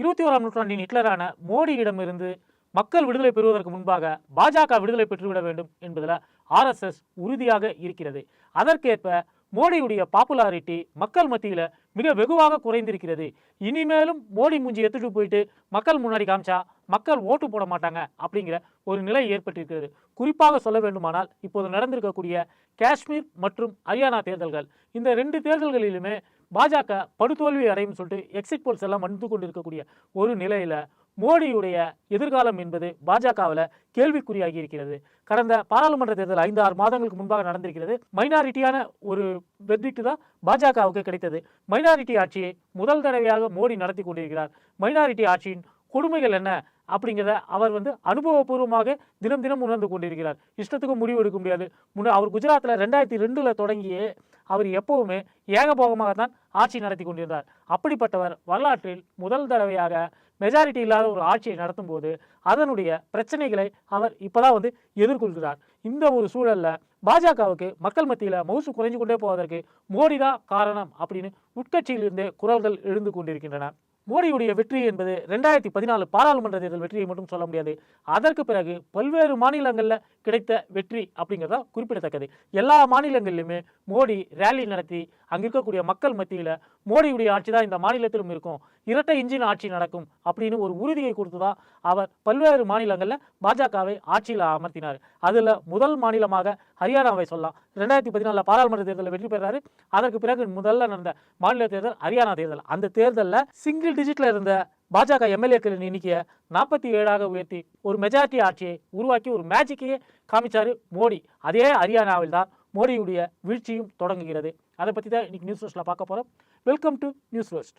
இருபத்தி ஓராம் நூற்றாண்டின் ஹிட்லரான மோடியிடமிருந்து மக்கள் விடுதலை பெறுவதற்கு முன்பாக பாஜக விடுதலை பெற்றுவிட வேண்டும் என்பதில் ஆர்எஸ்எஸ் உறுதியாக இருக்கிறது. அதற்கேற்ப மோடியுடைய பாப்புலாரிட்டி மக்கள் மத்தியில் மிக வெகுவாக குறைந்திருக்கிறது. இனிமேலும் மோடி மூஞ்சி எடுத்துட்டு போயிட்டு மக்கள் முன்னாடி காமிச்சா மக்கள் ஓட்டு போட மாட்டாங்க அப்படிங்கிற ஒரு நிலை ஏற்பட்டிருக்கிறது. குறிப்பாக சொல்ல வேண்டுமானால் இப்போது நடந்திருக்கக்கூடிய காஷ்மீர் மற்றும் ஹரியானா தேர்தல்கள். இந்த ரெண்டு தேர்தல்களிலுமே பாஜக படுதோல்வி அடையும் சொல்லிட்டு எக்ஸிட் போல்ஸ் எல்லாம் வந்து கொண்டிருக்கக்கூடிய ஒரு நிலையில் மோடியுடைய எதிர்காலம் என்பது பாஜகவில் கேள்விக்குறியாகி இருக்கிறது. கடந்த பாராளுமன்ற தேர்தல் ஐந்து ஆறு மாதங்களுக்கு முன்பாக நடந்திருக்கிறது. மைனாரிட்டியான ஒரு வெற்றிக்கு தான் பாஜகவுக்கு கிடைத்தது. மைனாரிட்டி ஆட்சியை முதல் தடவையாக மோடி நடத்தி கொண்டிருக்கிறார். மைனாரிட்டி ஆட்சியின் கொடுமைகள் என்ன அப்படிங்கிறத அவர் வந்து அனுபவபூர்வமாக தினம் தினம் உணர்ந்து கொண்டிருக்கிறார். இஷ்டத்துக்கும் முடிவு எடுக்க முடியாது. முன்ன அவர் குஜராத்தில் ரெண்டாயிரத்தி ரெண்டில் தொடங்கியே அவர் எப்பவுமே ஏகபோகமாக தான் ஆட்சி நடத்தி கொண்டிருந்தார். அப்படிப்பட்டவர் வரலாற்றில் முதல் தடவையாக மெஜாரிட்டி இல்லாத ஒரு ஆட்சியை நடத்தும் போது அதனுடைய பிரச்சனைகளை அவர் இப்போதான் வந்து எதிர்கொள்கிறார். இந்த ஒரு சூழலில் பாஜகவுக்கு மக்கள் மத்தியில் மவுசு குறைஞ்சு கொண்டே போவதற்கு மோடி தான் காரணம் அப்படின்னு உட்கட்சியிலிருந்தே குரல்கள் எழுந்து கொண்டிருக்கின்றன. மோடியுடைய வெற்றி என்பது ரெண்டாயிரத்தி பதினாலு பாராளுமன்ற தேர்தல் வெற்றியை மட்டும் சொல்ல முடியாது. அதற்கு பிறகு பல்வேறு மாநிலங்களில் கிடைத்த வெற்றி அப்படிங்கிறதா குறிப்பிடத்தக்கது. எல்லா மாநிலங்களிலுமே மோடி ரேலி நடத்தி அங்கே இருக்கக்கூடிய மக்கள் மத்தியில் மோடியுடைய ஆட்சி தான் இந்த மாநிலத்திலும் இருக்கும். இரட்டை இன்ஜின் ஆட்சி நடக்கும் அப்படின்னு ஒரு உறுதியை கொடுத்து தான் அவர் பல்வேறு மாநிலங்களில் பாஜகவை ஆட்சியில் அமர்த்தினார். அதில் முதல் மாநிலமாக ஹரியானாவை சொல்லலாம். ரெண்டாயிரத்தி பதினாலில் பாராளுமன்ற தேர்தலில் வெற்றி பெறாரு அதற்கு பிறகு முதல்ல நடந்த மாநில தேர்தல் ஹரியானா தேர்தல். அந்த தேர்தலில் சிங்கிள் டிஜிட்டில் இருந்த பாஜக எம்எல்ஏக்களின் எண்ணிக்கையை நாற்பத்தி ஏழாக உயர்த்தி ஒரு மெஜாரிட்டி ஆட்சியை உருவாக்கி ஒரு மேஜிக்கையே காமிச்சாரு மோடி. அதே ஹரியானாவில் தான் மோடியுடைய வீழ்ச்சியும் தொடங்குகிறது. அதை பற்றி தான் இன்னைக்கு நியூஸ் ஃபர்ஸ்ட்டில் பார்க்க போகிறோம் welcome to news first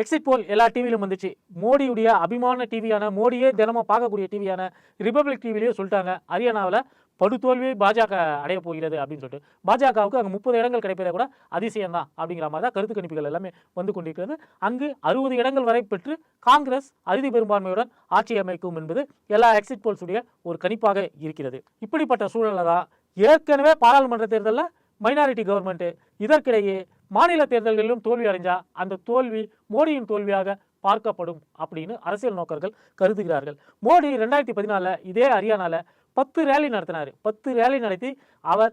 exit poll எல்லா டிவியிலும் வந்துச்சு. மோடியுடைய அபிமான டிவியான மோடியே தினமும் பார்க்கக்கூடிய டிவியான ரிபப்ளிக் டிவிலையும் சொல்லிட்டாங்க. ஹரியானாவில் படுதோல்வியை பாஜக அடைய போகிறது அப்படின்னு சொல்லிட்டு பாஜகவுக்கு அங்கே முப்பது இடங்கள் கிடைப்பதை கூட அதிசயம் தான் அப்படிங்கிற மாதிரி தான் கருத்து கணிப்புகள் எல்லாமே வந்து கொண்டிருக்கிறது. அங்கு அறுபது இடங்கள் வரை பெற்று காங்கிரஸ் அறுதி பெரும்பான்மையுடன் ஆட்சி அமைக்கும் என்பது எல்லா எக்ஸிட் போல்ஸுடைய ஒரு கணிப்பாக இருக்கிறது. இப்படிப்பட்ட சூழலில் தான் ஏற்கனவே பாராளுமன்ற தேர்தலில் மைனாரிட்டி கவர்மெண்ட்டு இதற்கிடையே மாநில தேர்தல்களிலும் தோல்வி அடைஞ்சால் அந்த தோல்வி மோடியின் தோல்வியாக பார்க்கப்படும் அப்படின்னு அரசியல் நோக்கர்கள் கருதுகிறார்கள். மோடி ரெண்டாயிரத்தி பதினாலில் இதே ஹரியானாவில் பத்து ரேலி நடத்தினார். பத்து ரேலி நடத்தி அவர்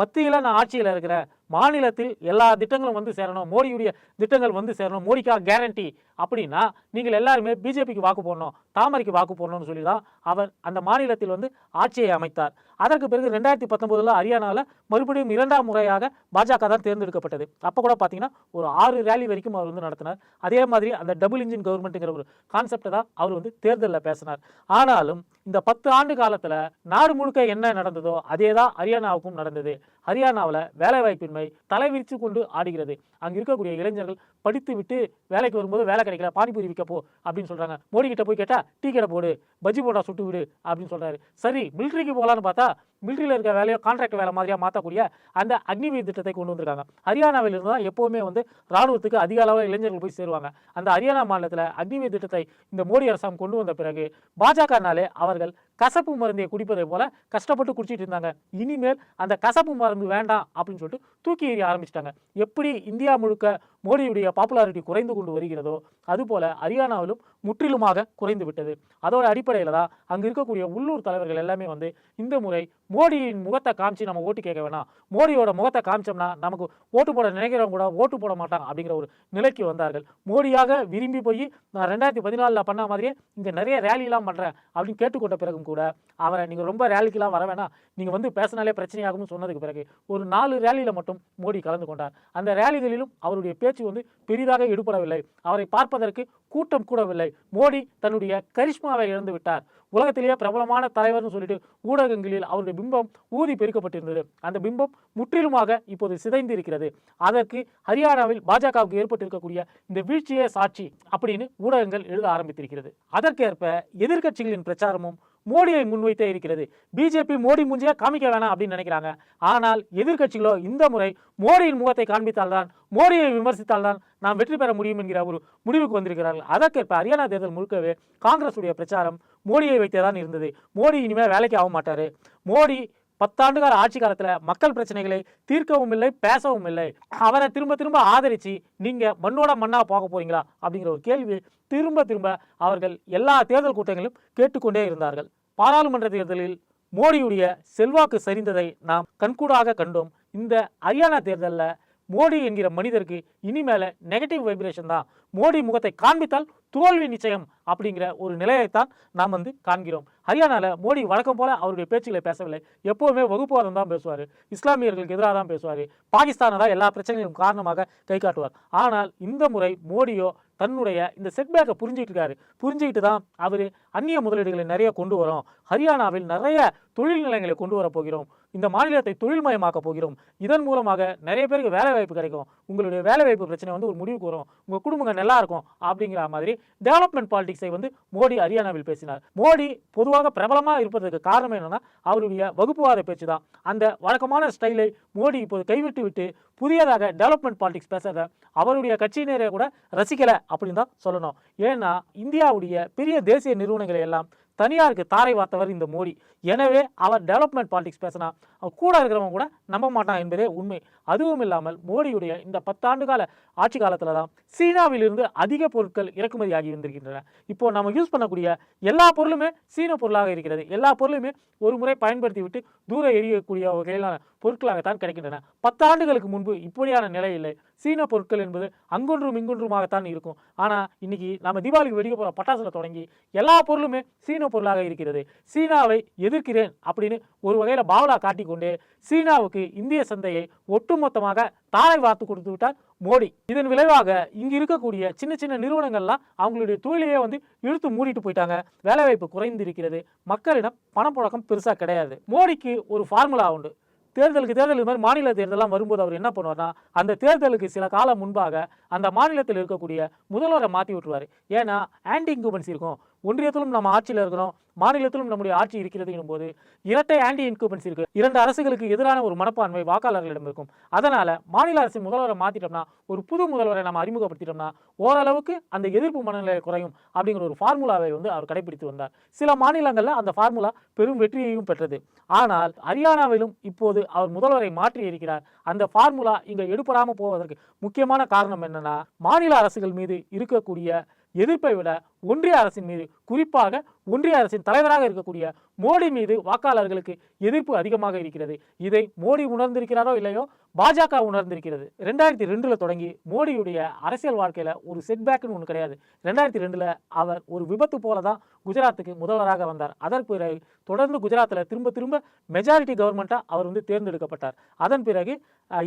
மத்தியில் நான் ஆட்சியில் இருக்கிறேன். மாநிலத்தில் எல்லா திட்டங்களும் வந்து சேரணும் மோடியுடைய திட்டங்கள் வந்து சேரணும் மோடிக்காக கேரண்டி அப்படின்னா நீங்கள் எல்லாருமே பிஜேபிக்கு வாக்கு போடணும் தாமரைக்கு வாக்கு போடணும்னு சொல்லி தான் அவர் அந்த மாநிலத்தில் வந்து ஆட்சியை அமைத்தார். அதற்கு பிறகு ரெண்டாயிரத்தி பத்தொம்போதில் ஹரியானாவில் மறுபடியும் இரண்டாம் முறையாக பாஜக தான் தேர்ந்தெடுக்கப்பட்டது. அப்போ கூட பார்த்தீங்கன்னா ஒரு ஆறு ரேலி வரைக்கும் அவர் வந்து நடத்தினார். அதே மாதிரி அந்த டபுள் இன்ஜின் கவர்மெண்ட்டுங்கிற ஒரு கான்செப்டை தான் அவர் வந்து தேர்தலில் பேசினார். ஆனாலும் இந்த பத்து ஆண்டு காலத்தில் நாடு முழுக்க என்ன நடந்ததோ அதே தான் ஹரியானாவுக்கும் நடந்தது. ஹரியானாவில் வேலைவாய்ப்பின்மை தலைவிரித்து கொண்டு ஆடுகிறது. அங்கே இருக்கக்கூடிய இளைஞர்கள் படித்து விட்டு வேலைக்கு வரும்போது வேலை கிடைக்கல பானிபூரி விற்க போ அப்படின்னு சொல்கிறாங்க மோடி கிட்ட போய் கேட்டால் டீ கடை போடு பஜ்ஜி போட்டா சுட்டு விடு அப்படின்னு சொல்கிறாரு சரி மிலிட்ரிக்கு போகலான்னு பார்த்தா மிலிட்ரியில் இருக்க வேலையோ கான்ட்ராக்ட் வேலை மாதிரியாக மாற்றக்கூடிய அந்த அக்னிவீர் திட்டத்தை கொண்டு வந்திருக்காங்க. ஹரியானாவில் இருந்து தான் எப்போவுமே வந்து ராணுவத்துக்கு அதிக அளவில் இளைஞர்கள் போய் சேருவாங்க. அந்த ஹரியானா மாநிலத்தில் அக்னிவீர் திட்டத்தை இந்த மோடி அரசாங்கம் கொண்டு வந்த பிறகு பாஜகனாலே அவர்கள் கசப்பு மருந்தை குடிப்பதை போல கஷ்டப்பட்டு குடிச்சிட்டு இருந்தாங்க. இனிமேல் அந்த கசப்பு மருந்து வேண்டாம் அப்படின்னு சொல்லிட்டு தூக்கி எறிய ஆரம்பிச்சிட்டாங்க. எப்படி இந்தியா முழுக்க மோடியுடைய பாப்புலாரிட்டி குறைந்து கொண்டு வருகிறதோ அதுபோல ஹரியானாவிலும் முற்றிலுமாக குறைந்து விட்டது. அதோட அடிப்படையில் தான் அங்கே இருக்கக்கூடிய உள்ளூர் தலைவர்கள் எல்லாமே வந்து இந்த முறை மோடியின் முகத்தை காமிச்சு நம்ம ஓட்டு கேட்க வேணாம். மோடியோட முகத்தை காமிச்சோம்னா நமக்கு ஓட்டு போட நினைக்கிறவங்க கூட ஓட்டு போட மாட்டாங்க அப்படிங்கிற ஒரு நிலைக்கு வந்தார்கள். மோடியாக விரும்பி போய் நான் ரெண்டாயிரத்தி பதினாலில் பண்ண மாதிரியே இங்கே நிறைய ரேலிலாம் பண்ணுறேன் அப்படின்னு கேட்டுக்கொண்ட பிறகும் கூட அவரை நீங்கள் ரொம்ப ரேலிக்கெலாம் வர வேணாம். நீங்கள் வந்து பேசினாலே பிரச்சனையாகும்னு சொன்னதுக்கு பிறகு ஒரு நாலு ரேலியில் மட்டும் மோடி கலந்து கொண்டார். அந்த ரேலிகளிலும் அவருடைய பேச்சு வந்து பெரிதாக எடுபடவில்லை அவரை பார்ப்பதற்கு கூட்டம் கூடவில்லை. மோடி தன்னுடைய கரிஷ்மாவை இழந்து விட்டார். உலகத்திலேயே பிரபலமான தலைவர்னு சொல்லிட்டு ஊடகங்களில் அவருடைய பிம்பம் ஊதி பெருக்கப்பட்டிருந்தது. அந்த பிம்பம் முற்றிலுமாக இப்போது சிதைந்து இருக்கிறது அதற்கு ஹரியானாவில் பாஜகவுக்கு ஏற்பட்டிருக்கக்கூடிய இந்த வீழ்ச்சியே சாட்சி அப்படின்னு ஊடகங்கள் எழுத ஆரம்பித்திருக்கிறது. அதற்கேற்ப எதிர்க்கட்சிகளின் பிரச்சாரமும் மோடியை முன்வைத்தே இருக்கிறது. பிஜேபி மோடி மூஞ்சியை காமிக்க வேணாம் அப்படின்னு நினைக்கிறாங்க. ஆனால் எதிர்க்கட்சிகளோ இந்த முறை மோடியின் முகத்தை காண்பித்தால்தான் மோடியை விமர்சித்தால்தான் நாம் வெற்றி பெற முடியும் என்கிற ஒரு முடிவுக்கு வந்திருக்கிறார்கள். அதற்கேற்ப ஹரியானா தேர்தல் முழுக்கவே காங்கிரஸுடைய பிரச்சாரம் மோடியை வைத்தே தான் இருந்தது. மோடி இனிமேல் வேலைக்கு ஆக மாட்டார். மோடி பத்தாண்டு கால ஆட்சி காலத்துல மக்கள் பிரச்சனைகளை தீர்க்கவும் இல்லை பேசவும் இல்லை. அவரை திரும்ப திரும்ப ஆதரிச்சு நீங்க மண்ணோட மண்ணா போக போறீங்களா? அப்படிங்கிற ஒரு கேள்வி திரும்ப திரும்ப அவர்கள் எல்லா தேர்தல் கூட்டங்களிலும் கேட்டுக்கொண்டே இருந்தார்கள். பாராளுமன்ற தேர்தலில் மோடியுடைய செல்வாக்கு சரிந்ததை நாம் கண்கூடாக கண்டோம். இந்த ஹரியானா தேர்தலில் மோடி என்கிற மனிதருக்கு இனிமேல நெகட்டிவ் வைப்ரேஷன் தான். மோடி முகத்தை காண்பித்தால் தோல்வி நிச்சயம் அப்படிங்கிற ஒரு நிலையைத்தான் நாம் வந்து காண்கிறோம். ஹரியானாவில் மோடி வழக்கம் போல அவருடைய பேச்சுகளை பேசவில்லை. எப்போவுமே வகுப்புவாதம் தான் பேசுவார். இஸ்லாமியர்களுக்கு எதிராக தான் பேசுவார். பாகிஸ்தானை தான் எல்லா பிரச்சனைகளும் காரணமாக கை காட்டுவார். ஆனால் இந்த முறை மோடியோ தன்னுடைய இந்த செட்பேக்கை புரிஞ்சுக்கிட்டு இருக்காரு புரிஞ்சுக்கிட்டு தான் அவர் அந்நிய முதலீடுகளை நிறைய கொண்டு வரோம். ஹரியானாவில் நிறைய தொழில் நிலையங்களை கொண்டு வர போகிறோம். இந்த மாநிலத்தை தொழில்மயமாக்க போகிறோம். இதன் மூலமாக நிறைய பேருக்கு வேலை வாய்ப்பு கிடைக்கும். உங்களுடைய வேலை வாய்ப்பு பிரச்சனை வந்து ஒரு முடிவுக்கு வரும். உங்க குடும்பங்கள் நல்லா இருக்கும் அப்படிங்கிற மாதிரி டெவலப்மெண்ட் பாலிடிக்ஸை வந்து மோடி ஹரியானாவில் பேசினார். மோடி பொதுவாக பிரபலமாக இருப்பதற்கு காரணம் என்னன்னா அவருடைய வகுப்புவாத பேச்சு தான். அந்த வழக்கமான ஸ்டைலை மோடி இப்போது கைவிட்டு விட்டு புதியதாக டெவலப்மெண்ட் பாலிடிக்ஸ் பேசுறத அவருடைய கட்சியினரே கூட ரசிக்கலை அப்படின்னு தான் சொல்லணும். ஏன்னா இந்தியாவுடைய பெரிய தேசிய நிறுவனங்களை எல்லாம் தனியாருக்கு தாரை வார்த்தவர் இந்த மோடி. எனவே அவர் டெவலப்மெண்ட் பாலிடிக்ஸ் பேசினா அவர் கூட இருக்கிறவங்க கூட நம்ப மாட்டான் என்பதே உண்மை. அதுவும் இல்லாமல் மோடியுடைய இந்த பத்தாண்டு கால ஆட்சி காலத்தில் தான் சீனாவிலிருந்து அதிக பொருட்கள் இறக்குமதி ஆகி வந்திருக்கின்றன. இப்போ நம்ம யூஸ் பண்ணக்கூடிய எல்லா பொருளுமே சீன பொருளாக இருக்கிறது. எல்லா பொருளுமே ஒரு முறை பயன்படுத்தி விட்டு தூர எரியக்கூடிய வகையிலான பொருட்களாகத்தான் கிடைக்கின்றன. பத்தாண்டுகளுக்கு முன்பு இப்படியான நிலை இல்லை சீன பொருட்கள் என்பது அங்கொன்றும் இங்கொன்றுமாகத்தான் இருக்கும். ஆனால் இன்னைக்கு நம்ம தீபாவளிக்கு வெடிக்க போகிற பட்டாசில் தொடங்கி எல்லா பொருளுமே சீன பொருளாக இருக்கிறது. சீனாவை எதிர்க்கிறேன் அப்படின்னு ஒரு வகையில் பாவலா காட்டிக்கொண்டு சீனாவுக்கு இந்திய சந்தையை ஒட்டுமொத்தமாக தாரை வார்த்து கொடுத்து விட்டார் மோடி. இதன் விளைவாக இங்கு இருக்கக்கூடிய சின்ன சின்ன நிறுவனங்கள்லாம் அவங்களுடைய தொழிலையே வந்து இழுத்து மூடிட்டு போயிட்டாங்க. வேலைவாய்ப்பு குறைந்து இருக்கிறது மக்களிடம் பணப்புழக்கம் பெருசாக கிடையாது. மோடிக்கு ஒரு ஃபார்முலா உண்டு. தேர்தலுக்கு தேர்தல் இது மாதிரி மாநில தேர்தலாம் வரும்போது அவர் என்ன பண்ணுவார்னா அந்த தேர்தலுக்கு சில காலம் முன்பாக அந்த மாநிலத்தில் இருக்கக்கூடிய முதல்வரை மாற்றி விட்டுருவார். ஏன்னா ஆன்டி இன்குபன்சி இருக்கும். ஒன்றியத்திலும் நம்ம ஆட்சியில் இருக்கிறோம் மாநிலத்திலும் நம்முடைய ஆட்சி இருக்கிறது போது இரட்டை ஆன்டி இன்குபன்சி இருக்கு. இரண்டு அரசுகளுக்கு எதிரான ஒரு மனப்பான்மை வாக்காளர்களிடம் இருக்கும். அதனால மாநில அரசு முதல்வரை மாத்திட்டோம்னா ஒரு புது முதல்வரை நம்ம அறிமுகப்படுத்திட்டோம்னா ஓரளவுக்கு அந்த எதிர்ப்பு மனநிலை குறையும் அப்படிங்கிற ஒரு ஃபார்முலாவை வந்து அவர் கடைபிடித்து வந்தார். சில மாநிலங்களில் அந்த ஃபார்முலா பெரும் வெற்றியையும் பெற்றது. ஆனால் ஹரியானாவிலும் இப்போது அவர் முதல்வரை மாற்றி இருக்கிறார். அந்த ஃபார்முலா இங்கே எடுப்படாமல் போவதற்கு முக்கியமான காரணம் என்னன்னா மாநில அரசுகள் மீது இருக்கக்கூடிய எதிர்ப்பை விட ஒன்றிய அரசின் மீது குறிப்பாக ஒன்றிய அரசின் தலைவராக இருக்கக்கூடிய மோடி மீது வாக்காளர்களுக்கு எதிர்ப்பு அதிகமாக இருக்கிறது. இதை மோடி உணர்ந்திருக்கிறாரோ இல்லையோ பாஜக உணர்ந்திருக்கிறது. ரெண்டாயிரத்தி ரெண்டில் தொடங்கி மோடியுடைய அரசியல் வாழ்க்கையில் ஒரு செட்பேக்னு ஒன்று கிடையாது. ரெண்டாயிரத்தி ரெண்டில் அவர் ஒரு விபத்து போல தான் குஜராத்துக்கு முதல்வராக வந்தார். அதன் பிறகு தொடர்ந்து குஜராத்தில் திரும்ப திரும்ப மெஜாரிட்டி கவர்மெண்ட்டாக அவர் வந்து தேர்ந்தெடுக்கப்பட்டார். அதன் பிறகு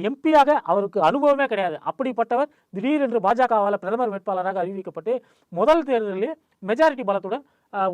எம்பியாக அவருக்கு அனுபவமே கிடையாது. அப்படிப்பட்டவர் திடீரென்று பாஜகவால் பிரதமர் வேட்பாளராக அறிவிக்கப்பட்டு முதல் தேர்தலில் மெஜாரிட்டி பலத்துடன்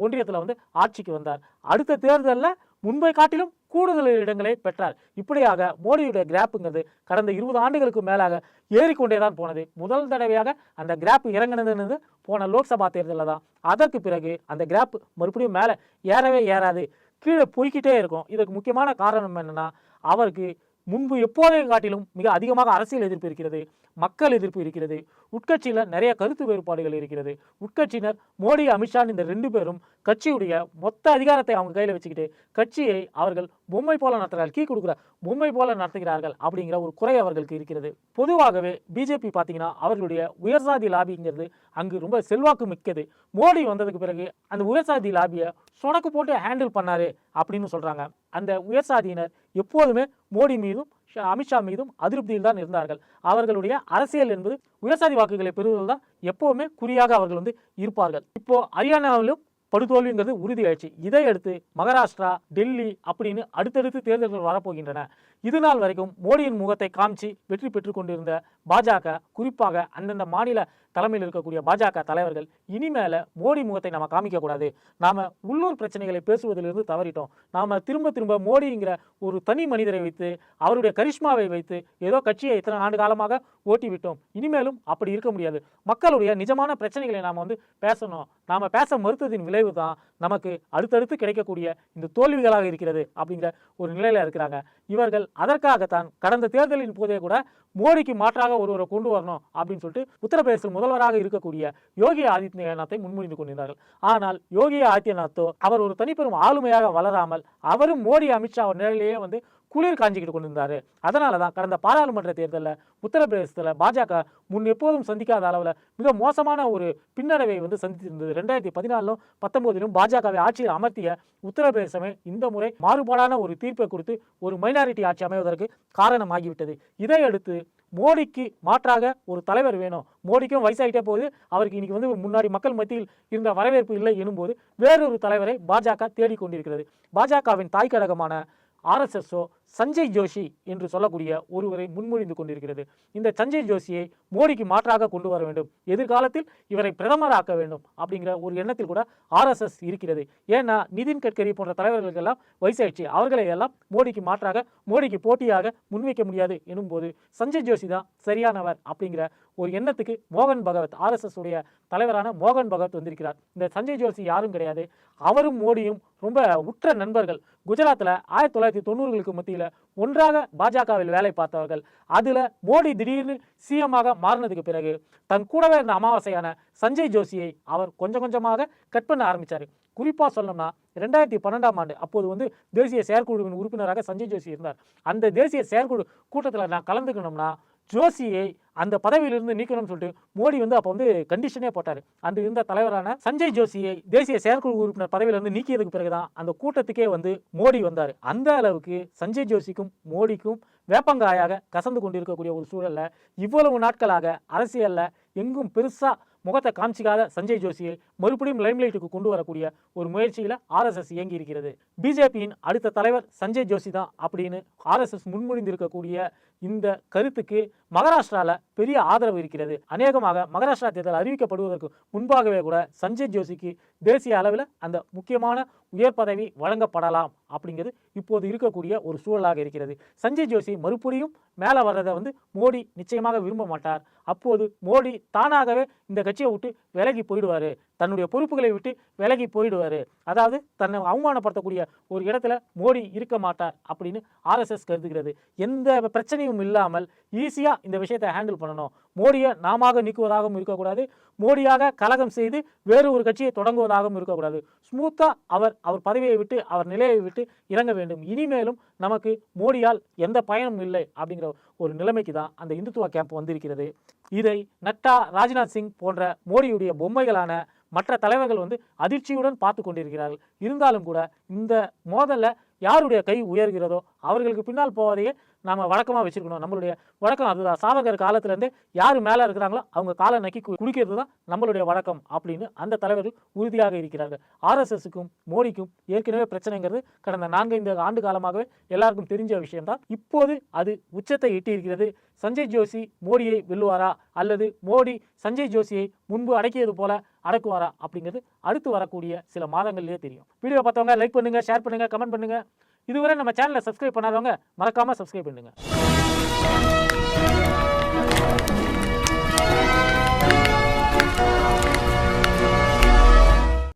ஒன்றியத்தில் வந்து ஆட்சிக்கு வந்தார். அடுத்த தேர்தலில் முன்பை காட்டிலும் கூடுதல் இடங்களை பெற்றார். இப்படியாக மோடியுடைய கிராப்புங்கிறது கடந்த இருபது ஆண்டுகளுக்கு மேலாக ஏறிக்கொண்டே தான் போனது. முதல் தடவையாக அந்த கிராப் இறங்கினதுன்னு போன லோக்சபா தேர்தலில் தான். அதற்கு பிறகு அந்த கிராப் மறுபடியும் மேலே ஏறவே ஏறாது. கீழே போய்கிட்டே இருக்கும். இதற்கு முக்கியமான காரணம் என்னென்னா அவருக்கு முன்பு எப்போதையும் காட்டிலும் மிக அதிகமாக அரசியல் எதிர்ப்பு இருக்கிறது மக்கள் எதிர்ப்பு இருக்கிறது உட்கட்சியில் நிறைய கருத்து வேறுபாடுகள் இருக்கிறது. உட்கட்சியினர் மோடி அமித்ஷா இந்த ரெண்டு பேரும் கட்சியுடைய மொத்த அதிகாரத்தை அவங்க கையில் வச்சுக்கிட்டு கட்சியை அவர்கள் பொம்மை போல நடத்துகிறார்கள் கீ கொடுக்குற பொம்மை போல நடத்துகிறார்கள் அப்படிங்கிற ஒரு குறை அவர்களுக்கு இருக்கிறது. பொதுவாகவே பிஜேபி பார்த்தீங்கன்னா அவர்களுடைய உயர்சாதி லாபிங்கிறது அங்கு ரொம்ப செல்வாக்கு மிக்கது. மோடி வந்ததுக்கு பிறகு அந்த உயர்சாதி லாபியை சொடக்கு போட்டு ஹேண்டில் பண்ணார் அப்படின்னு சொல்கிறாங்க அந்த உயர்சாதியினர் எப்போதுமே மோடி மீதும் அமித்ஷா மீதும் அதிருப்தியில் தான் இருந்தார்கள். அவர்களுடைய அரசியல் என்பது உயர்சாதி வாக்குகளை பெறுவதில் தான் எப்போவுமே குறியாக அவர்கள் வந்து இருப்பார்கள். இப்போது ஹரியானாவிலும் படுதோல்விங்கிறது உறுதியாயிடுச்சு. இதையடுத்து மகாராஷ்டிரா டெல்லி அப்படின்னு அடுத்தடுத்து தேர்தல்கள் வரப்போகின்றன. இது நாள் வரைக்கும் மோடியின் முகத்தை காமிச்சு வெற்றி பெற்று கொண்டிருந்த பாஜக குறிப்பாக அந்தந்த மாநில தலைமையில் இருக்கக்கூடிய பாஜக தலைவர்கள் இனிமேல மோடி முகத்தை நம்ம காமிக்கக்கூடாது. நாம் நாம உள்ளூர் பிரச்சனைகளை பேசுவதிலிருந்து தவறிட்டோம். நாம திரும்ப திரும்ப மோடிங்கிற ஒரு தனி மனிதரை வைத்து அவருடைய கரிஷ்மாவை வைத்து ஏதோ கட்சியை இத்தனை ஆண்டு காலமாக ஓட்டி விட்டோம் இனிமேலும் அப்படி இருக்க முடியாது. மக்களுடைய நிஜமான பிரச்சனைகளை நாம் வந்து பேசணும். நாம பேச மறுத்ததின் விளைவு தான் நமக்கு அடுத்தடுத்து கிடைக்கக்கூடிய இந்த தோல்விகளாக இருக்கிறது அப்படிங்கிற ஒரு நிலையில இருக்கிறாங்க. இவர்கள் அதற்காகத்தான் கடந்த தேர்தலின் போதே கூட மோடிக்கு மாற்றாக ஒருவரை கொண்டு வரணும் அப்படின்னு சொல்லிட்டு உத்தரப்பிரதேச முதல்வராக இருக்கக்கூடிய யோகி ஆதித்யநாத்தை முன்மொழிந்து கொண்டிருந்தார்கள். ஆனால் யோகி ஆதித்யநாத்தோ அவர் ஒரு தனிப்பெரும் ஆளுமையாக வளராமல் அவரும் மோடி அமித்ஷா நிலையிலேயே வந்து குளிர் காஞ்சிக்கிட்டு கொண்டிருந்தாரு. அதனால தான் கடந்த பாராளுமன்ற தேர்தலில் உத்தரப்பிரதேசத்தில் பாஜக முன் எப்போதும் சந்திக்காத அளவில் மிக மோசமான ஒரு பின்னடைவை வந்து சந்தித்திருந்தது. ரெண்டாயிரத்தி பதினாலும் பத்தொன்பதிலும் பாஜகவை ஆட்சியில் அமர்த்திய உத்தரப்பிரதேசமே இந்த முறை மாறுபாடான ஒரு தீர்ப்பை கொடுத்து ஒரு மைனாரிட்டி ஆட்சி அமைவதற்கு காரணமாகிவிட்டது. இதையடுத்து மோடிக்கு மாற்றாக ஒரு தலைவர் வேணும். மோடிக்கும் வயசாகிட்டே போகுது. அவருக்கு இன்றைக்கி வந்து முன்னாடி மக்கள் மத்தியில் இருந்த வரவேற்பு இல்லை எனும்போது வேறொரு தலைவரை பாஜக தேடிக்கொண்டிருக்கிறது. பாஜகவின் தாய் கழகமான ஆர்எஸ்எஸோ சஞ்சய் ஜோஷி என்று சொல்லக்கூடிய ஒருவரை முன்மொழிந்து கொண்டிருக்கிறது. இந்த சஞ்சய் ஜோஷியை மோடிக்கு மாற்றாக கொண்டு வர வேண்டும். எதிர்காலத்தில் இவரை பிரதமராக்க வேண்டும் அப்படிங்கிற ஒரு எண்ணத்தில் கூட ஆர்எஸ்எஸ் இருக்கிறது. ஏன்னா நிதின் கட்கரி போன்ற தலைவர்களுக்கெல்லாம் வயசாயிடுச்சு அவர்களை எல்லாம் மோடிக்கு மாற்றாக மோடிக்கு போட்டியாக முன்வைக்க முடியாது எனும்போது சஞ்சய் ஜோஷி தான் சரியானவர் அப்படிங்கிற ஒரு எண்ணத்துக்கு மோகன் பகவத் ஆர்எஸ்எஸ் உடைய தலைவரான மோகன் பகவத் வந்திருக்கிறார். இந்த சஞ்சய் ஜோஷி யாரும் கிடையாது. அவரும் மோடியும் ரொம்ப உற்ற நண்பர்கள். குஜராத்தில் ஆயிரத்தி தொள்ளாயிரத்தி தொண்ணூறுகளுக்கு மத்தியில் ஒன்றாக பாஜகவில் வேலை பார்த்தவர்கள். அதில் மோடி திடீர்னு சிஎம்மாக மாறினதுக்கு பிறகு தன் கூடவே இருந்த அமாவாசையான சஞ்சய் ஜோஷியை அவர் கொஞ்சம் கொஞ்சமாக கட் பண்ண ஆரம்பித்தார் குறிப்பாக சொல்லணும்னா ரெண்டாயிரத்தி பன்னெண்டாம் ஆண்டு அப்போது வந்து தேசிய செயற்குழுவின் உறுப்பினராக சஞ்சய் ஜோஷி இருந்தார். அந்த தேசிய செயற்குழு கூட்டத்தில் நான் கலந்துக்கணும்னா ஜோஷியை அந்த பதவியிலிருந்து நீக்கணும்னு சொல்லிட்டு மோடி வந்து அப்போ வந்து கண்டிஷனே போட்டார். அந்த இருந்த தலைவரான சஞ்சய் ஜோஷியை தேசிய செயற்குழு உறுப்பினர் பதவியிலிருந்து நீக்கியதுக்கு பிறகுதான் அந்த கூட்டத்துக்கே வந்து மோடி வந்தார். அந்த அளவுக்கு சஞ்சய் ஜோஷிக்கும் மோடிக்கும் வேப்பங்காயாக கசந்து கொண்டிருக்கக்கூடிய ஒரு சூழலில் இவ்வளவு நாட்களாக அரசியலில் எங்கும் பெருசாக முகத்தை காமிச்சிக்காத சஞ்சய் ஜோஷியை மறுபடியும் லைம்லைட்டுக்கு கொண்டு வரக்கூடிய ஒரு முயற்சியில் ஆர்எஸ்எஸ் இயங்கி இருக்கிறது பிஜேபியின் அடுத்த தலைவர் சஞ்சய் ஜோஷி தான் அப்படின்னு ஆர்எஸ்எஸ் முன்மொழிந்திருக்கக்கூடிய இந்த கருத்துக்கு மகாராஷ்டிராவில் பெரிய ஆதரவு இருக்கிறது. அநேகமாக மகாராஷ்டிரா தேர்தல் அறிவிக்கப்படுவதற்கு முன்பாகவே கூட சஞ்சய் ஜோஷிக்கு தேசிய அளவில் அந்த முக்கியமான உயர் பதவி வழங்கப்படலாம் அப்படிங்கிறது இப்போது இருக்கக்கூடிய ஒரு சூழலாக இருக்கிறது. சஞ்சய் ஜோஷி மறுபடியும் மேலே வர்றதை வந்து மோடி நிச்சயமாக விரும்ப மாட்டார். அப்போது மோடி தானாகவே இந்த கட்சியை விட்டு விலகி போயிடுவார். தன்னுடைய பொறுப்புகளை விட்டு விலகி போயிடுவார். அதாவது தன்னை அவமானப்படுத்தக்கூடிய ஒரு இடத்துல மோடி இருக்க மாட்டார் அப்படின்னு ஆர்எஸ்எஸ் கருதுகிறது. எந்த பிரச்சனையும் இல்லாமல் ஈஸியாக இந்த விஷயத்தை ஹேண்டில் பண்ணணும். மோடியை நாமாக நீக்குவதாகவும் இருக்கக்கூடாது. மோடியாக கலகம் செய்து வேறு ஒரு கட்சியை தொடங்குவதாகவும் இருக்கக்கூடாது. ஸ்மூத்தாக அவர் அவர் பதவியை விட்டு அவர் நிலையை விட்டு இறங்க வேண்டும். இனிமேலும் நமக்கு மோடியால் எந்த பயனும் இல்லை அப்படிங்கிற ஒரு நிலைமைக்கு தான் அந்த இந்துத்துவ கேம்ப் வந்திருக்கிறது. இதை நட்டா ராஜ்நாத் சிங் போன்ற மோடியுடைய பொம்மைகளான மற்ற தலைவர்கள் வந்து அதிர்ச்சியுடன் பார்த்து கொண்டிருக்கிறார்கள். இருந்தாலும் கூட இந்த மோதலில் யாருடைய கை உயர்கிறதோ அவர்களுக்கு பின்னால் போவதையே நாம் வழக்கமாக வச்சுருக்கணும். நம்மளுடைய வழக்கம் அதுதான். சாவகர் காலத்திலேருந்தே யார் மேலே இருக்கிறாங்களோ அவங்க காலை நக்கி கு- குடிக்கிறது தான் நம்மளுடைய வழக்கம் அப்படின்னு அந்த தலைவர்கள் உறுதியாக இருக்கிறார்கள். ஆர்எஸ்எஸுக்கும் மோடிக்கும் ஏற்கனவே பிரச்சனைங்கிறது கடந்த நான்கைந்து ஆண்டு காலமாகவே எல்லாருக்கும் தெரிஞ்ச விஷயம்தான். இப்போது அது உச்சத்தை எட்டியிருக்கிறது. சஞ்சய் ஜோஷி மோடியை வெல்லுவாரா? அல்லது மோடி சஞ்சய் ஜோஷியை முன்பு அடக்கியது போல அடக்குவாரா? அப்படிங்கிறது அடுத்து வரக்கூடிய சில மாதங்கள்லேயே தெரியும். வீடியோ பார்த்தவங்க லைக் பண்ணுங்கள் ஷேர் பண்ணுங்கள் கமெண்ட் பண்ணுங்கள் இதுவரை நம்ம சேனலை சப்ஸ்கிரைப் பண்ணாதவங்க மறக்காம சப்ஸ்கிரைப் பண்ணுங்க